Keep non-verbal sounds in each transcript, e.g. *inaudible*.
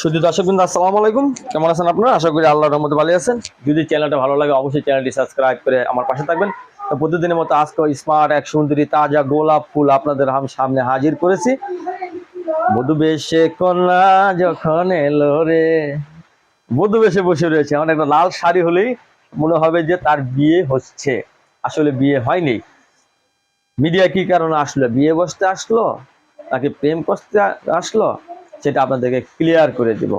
শুধু দর্শক বিন্দু, আসসালামু আলাইকুম। কেমন আছেন আপনারা? আশা করি আল্লাহর রহমতে ভালো আছেন। যদি চ্যানেলটা ভালো লাগে, অবশ্যই চ্যানেলটি সাবস্ক্রাইব করে আমার পাশে থাকবেন। প্রতিদিনের মতো আজকে স্মার্ট এক সুন্দরী তাজা গোলাপ ফুল আপনাদের হাম সামনে হাজির করেছি। বধু বেশে কন্যা যখন এলো রে। বধু বেশে বসে রয়েছে। আমার একটা লাল শাড়ি হলেই মনে হবে যে তার বিয়ে হচ্ছে। আসলে বিয়ে হয়নি। মিডিয়া কি কারণে আসলো? বিয়ে বসতে আসলো? নাকি প্রেম করতে আসলো? সেটা আপনাদেরকে ক্লিয়ার করে দিব।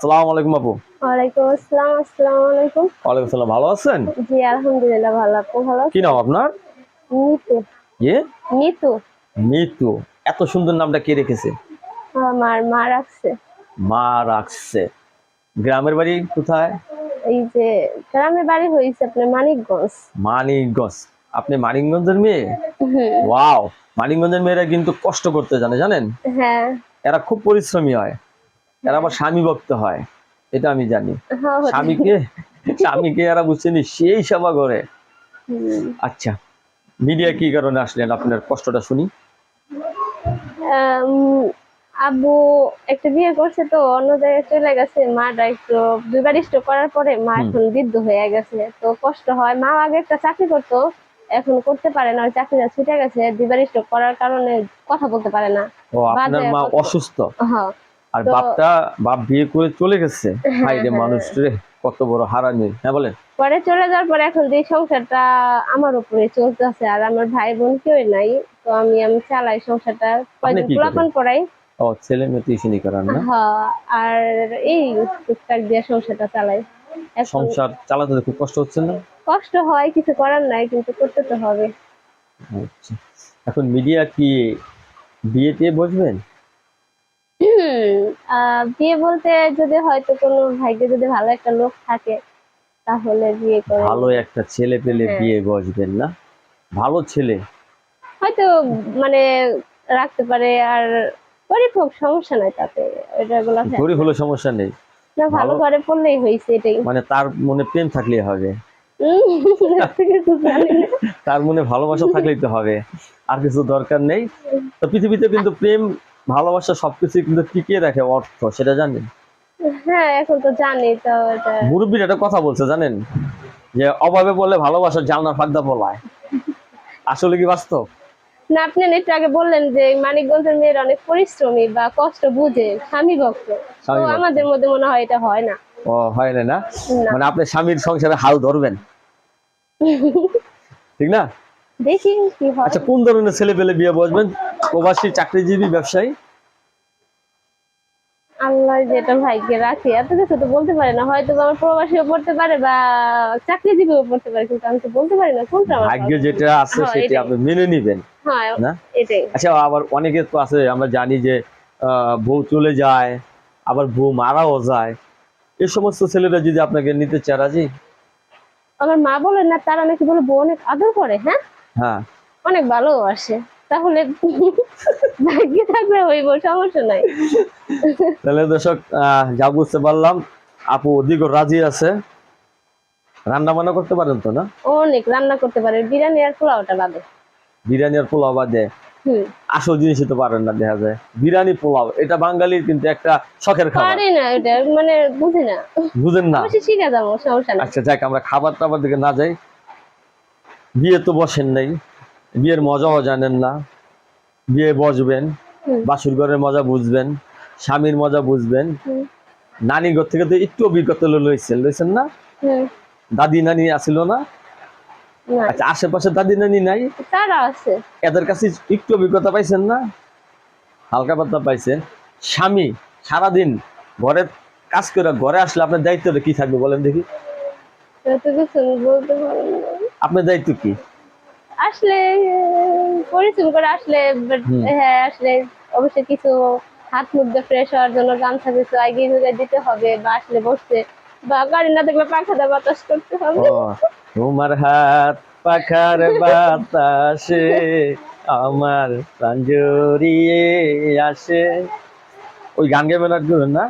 সালাম আলাইকুম আপু। ওয়ালাইকুম আসসালাম আসসালামু আলাইকুম। ওয়ালাইকুম সালাম ভালো আছেন? জি আলহামদুলিল্লাহ ভালো। আপনি ভালো কি নাম আপনার? নিতু। ইয়ে নিতু। মিতু এত সুন্দর নামটা কে রেখেছে? আমার মা রাখছে। মা রাখছে। গ্রামের বাড়ি কোথায়? এই যে গ্রামের বাড়ি হয়েছে আপনার মানিকগঞ্জ। মানিকগঞ্জ। আপনি মানিকগঞ্জের মেয়ে? ওয়াও! মানিকগঞ্জের মেয়েরা কিন্তু কষ্ট করতে জানে জানেন? হ্যাঁ। এরা খুব পরিশ্রমী হয়। এরা আবার স্বামী ভক্ত হয় এটা আমি জানি। হ্যাঁ, স্বামীকে স্বামীকে এরা বুঝছেনি সেই সেবা করে। আচ্ছা মিডিয়া কি কারণে আসলেন? আপনার কষ্টটা শুনি। আব্বু একটা বিয়ে করছে তো অন্য জায়গায় চলে গেছে। মাটা একটু দুইবার স্ট্রোক করার পরে মা এখন বৃদ্ধ হয়ে গেছে। তো কষ্ট হয়। মা আগে একটা চাকরি করতো। এখন করতে পারে না ওই চাকরিটা ছুটে গেছে দুইবার স্ট্রোক করার কারণে কথা বলতে পারে না। ও আপনার মা অসুস্থ? হ্যাঁ আর বাপটা বাপ বিয়ে করে চলে গেছে? ভাই রে হ্যাঁ। মানুষ রে কত বড় হারামি। হ্যাঁ বলেন। পরে চলে যাওয়ার পরে এখন যে সংসারটা আমার উপরে চলতেছে আর আমার ভাই বোন কেউ নাই তো আমি আমি চালাই সংসারটা। কয়দিন কি পোলাপান করাই। ও ছেলে মেয়ে টিউশনি করান না? হ্যাঁ আর এই টুকটাক দিয়ে সংসারটা চালাই। সংসার চালাতে খুব কষ্ট হচ্ছে না? কষ্ট হয় কিছু করার নাই কিন্তু করতে তো হবে। আচ্ছা। এখন মিডিয়া কি বিয়ে টিয়ে বসবেন বিয়ে বলতে যদি হয়তো কোনো ভাগ্যে যদি ভালো একটা লোক থাকে তাহলে বিয়ে করে। ভালো একটা ছেলে পেলে হ্যাঁ। বিয়ে বসবেন না? ভালো ছেলে? হয়তো মানে রাখতে পারে আর গরিব হোক সমস্যা নাই তাতে। এটা গুলো গরিব হলে সমস্যা নেই। না ভালো ঘরে পড়লেই হয়েছে এটাই। মানে তার মনে প্রেম থাকলেই হবে। তার মনে ভালোবাসা থাকলেই তো হবে। আর কিছু দরকার নেই। তো পৃথিবীতে কিন্তু প্রেম ভালোবাসা সবকিছু কিন্তু টিকিয়ে রাখে অর্থ সেটা জানেন? হ্যাঁ এখন তো জানি তো এটা মুরব্বীর একটা কথা বলছে জানেন? যে অভাবে বলে ভালোবাসা জালনা ফাঁকদা বলায় আসলে কি বাস্তব? না আপনি একটু আগে বললেন যে মানিকগঞ্জের মেয়েরা অনেক পরিশ্রমী বা কষ্ট বুঝে স্বামী ভক্ত। তো আমাদের মধ্যে মনে হয় এটা হয় না। ও হয় না না। মানে আপনি স্বামীর সংসারে হাল ধরবেন? *laughs* ঠিক না? দেখি কি হয়। আচ্ছা কোন ধরনের ছেলে পেলে বিয়ে বসবেন? প্রবাসী চাকরিজীবী ব্যবসায়ী? আল্লাহ যেটা ভাগ্যে রাখে। এত কিছু তো বলতে পারে না। হয়তো আমার প্রবাসীও পড়তে পারে বা চাকরিজীবীও পড়তে পারে কিন্তু আমি তো বলতে পারি না কোনটা ভাগ্য যেটা আছে হ্যাঁ, সেটা আপনি মেনে নিবেন। না? আচ্ছা আবার অনেকে তো আছে আমরা জানি যে বউ চলে যায় আবার বউ মারাও যায়। এই সমস্ত ছেলেরা যদি আপনাকে নিতে চায় রাজি? আমার মা বলেন না তারা নাকি বলে বউ অনেক আদর করে হ্যাঁ? হ্যাঁ। অনেক ভালোবাসে তাহলে *laughs* ভাগ্যে থাকলে হইব সমস্যা নাই। তাহলে দর্শক যা বুঝতে পারলাম আপু অধিক রাজি আছে। রান্না বান্না করতে পারেন তো না? অনেক রান্না করতে পারে বিরিয়ানি আর পোলাওটা বাদে। বিরিয়ানি আর পোলাও বাদে আসল জিনিসই তো পারেন না দেখা যায়। বিরিয়ানি পোলাও এটা বাঙালির কিন্তু একটা শখের খাবার। পারি না এটা মানে বুঝি না। বুঝেন না? শিখে যাব সমস্যা আচ্ছা যাক আমরা খাবার টাবার দিকে না যাই। বিয়ে তো বসেন নাই। বিয়ের মজাও জানেন না। বিয়ে বসবেন। বাসুর ঘরের মজা বুঝবেন। স্বামীর মজা বুঝবেন। নানি ঘর থেকে তো একটু অভিজ্ঞতা লইছেন লইছেন না? দাদি নানি আসিল না? আচ্ছা আশেপাশে দাদি নানি নাই? তারা আছে। এদের কাছে একটু অভিজ্ঞতা পাইছেন না? হালকা পাতলা পাইছেন। স্বামী সারাদিন ঘরে কাজ করে ঘরে আসলে আপনার দায়িত্বটা কি থাকবে বলেন দেখি। আপনার দায়িত্ব কি? আসলে পরিশ্রম করে আসলে হ্যাঁ আসলে অবশ্যই কিছু হাত মুখ ফ্রেশ হওয়ার জন্য গামছা কিছু আগে দিতে হবে বা আসলে বসতে গাড়ি না দেখলে পাখা দা বাতাস করতে হবে। তোমার হাত পাখার বাতাসে আমার প্রাণ জড়িয়ে আসে। ওই গান গাইবেন আর না?